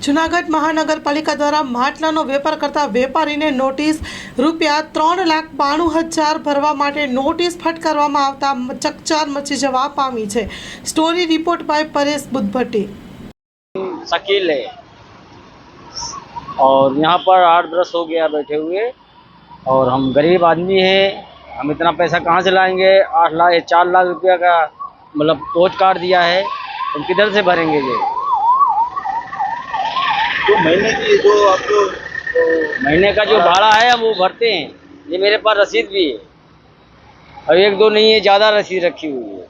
જુનાગઢ મહાનગરપાલિકા દ્વારા માટલાનો વેપાર કરતા વેપારીને નોટિસ રૂપિયા ત્રણ લાખ બાણું હજાર ભરવા માટે નોટિસ ફટકારવામાં આવતા ચકચાર મચી જવા પામી છે story report by Paresh Buddhbhatti Shakeel है और यहाँ पर आठ बरस हो गया बैठे हुए और हम गरीब आदमी हैं हम इतना पैसा कहाँ से लाएंगे आठ लाख चार लाख रुपया का मतलब पोच काट दिया है हम किधर से भरेंगे ये तो महीने की जो आपको तो महीने का जो भाड़ा है वो भरते हैं। ये मेरे पास रसीद भी है। और एक दो नहीं है ज़्यादा रसीद रखी हुई है।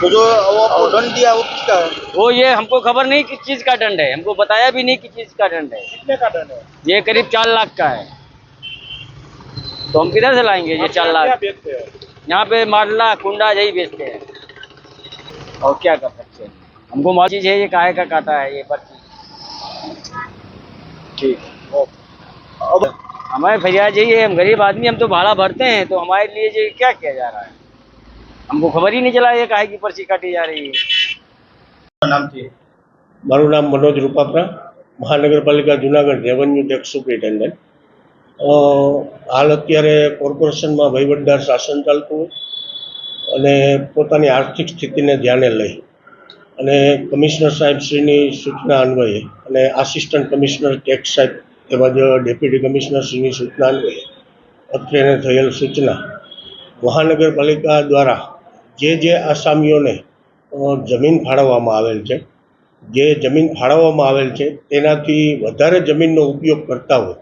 तो जो वो दंड दिया वो किसका है? वो ये हमको खबर नहीं किस चीज़ का दंड है। हमको बताया भी नहीं किस चीज़ का दंड है। कितने का दंड है? ये करीब चार लाख का है। तो हम किधर से लाएँगे ये चार लाख? यहाँ पे माडला कुंडा यही बेचते हैं। और क्या कर सकते हैं? हमको मौत चीज़ है ये काहे का काटा है ये पर्ची ठीक अब हमारे फरियाद यही है हम गरीब आदमी हम तो भाड़ा भरते हैं तो हमारे लिए ये क्या किया जा रहा है हमको खबर ही नहीं चला ये काहे की पर्ची काटी जा रही है नाम थी મારું નામ મનોજ રૂપાપરા મહાનગરપાલિકા Junagadh revenue tax superintendent uh, હાલ અત્યારે કોર્પોરેશનમાં વહીવટદાર શાસન ચાલતું હોય અને પોતાની આર્થિક સ્થિતિને ધ્યાને લઈ અને કમિશનર સાહેબશ્રીની સૂચના અન્વયે અને આસિસ્ટન્ટ કમિશનર ટેક્સ સાહેબ તેમજ ડેપ્યુટી કમિશનરશ્રીની સૂચના અન્વયે અત્રેને થયેલ સૂચના મહાનગરપાલિકા દ્વારા જે જે આસામીઓને જમીન ફાળવવામાં આવેલ છે, જે જમીન ફાળવવામાં આવેલ છે, તેનાથી વધારે જમીનનો ઉપયોગ કરતા હોય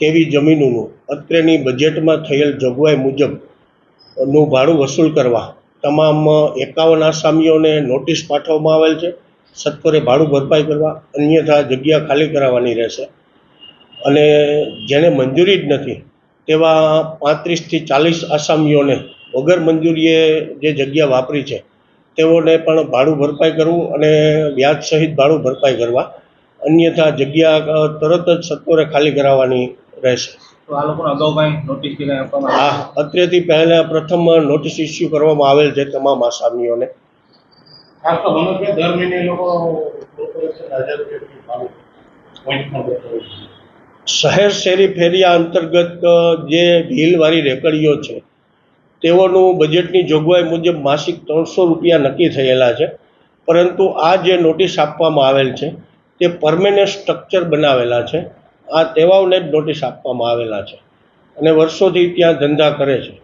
તેવી જમીનોનું અત્રેની બજેટમાં થયેલ જોગવાઈ મુજબનું ભાડું વસૂલ કરવા તમામ એકાવન આસામીઓને નોટિસ પાઠવવામાં આવેલ છે. સત્વરે ભાડું ભરપાઈ કરવા, અન્યથા જગ્યા ખાલી કરાવવાની રહેશે. અને જેને મંજૂરી જ નથી, તેવા પાંત્રીસથી ચાલીસ આસામીઓને વગર મંજૂરીએ જે જગ્યા વાપરી છે, તેઓને પણ ભાડું ભરપાઈ કરવું અને વ્યાજ સહિત ભાડું ભરપાઈ કરવા. અન્યથા જગ્યા તરત જ સત્વરે ખાલી કરાવવાની રહેશે. તો આ લોકોને અગાઉ કાંઈ નોટિસ કે કાંઈ આપવામાં આ અત્રેથી પહેલા પ્રથમ નોટિસ ઇસ્યુ કરવામાં આવેલ છે તમામ આસામીઓને. ખાસ તો દર મહિને લોકો. શહેર શેરી ફેરિયા અંતર્ગત જે વ્હીલવાળી રેકડીઓ છે તેઓનું બજેટની જોગવાઈ મુજબ માસિક ત્રણસો રૂપિયા નક્કી થયેલા છે. પરંતુ આ જે નોટિસ આપવામાં આવેલ છે તે પરમેનન્ટ સ્ટ્રક્ચર બનાવેલા છે. આ તેવાઓને જ નોટિસ આપવામાં આવેલા છે. અને વર્ષોથી ત્યાં ધંધા કરે છે.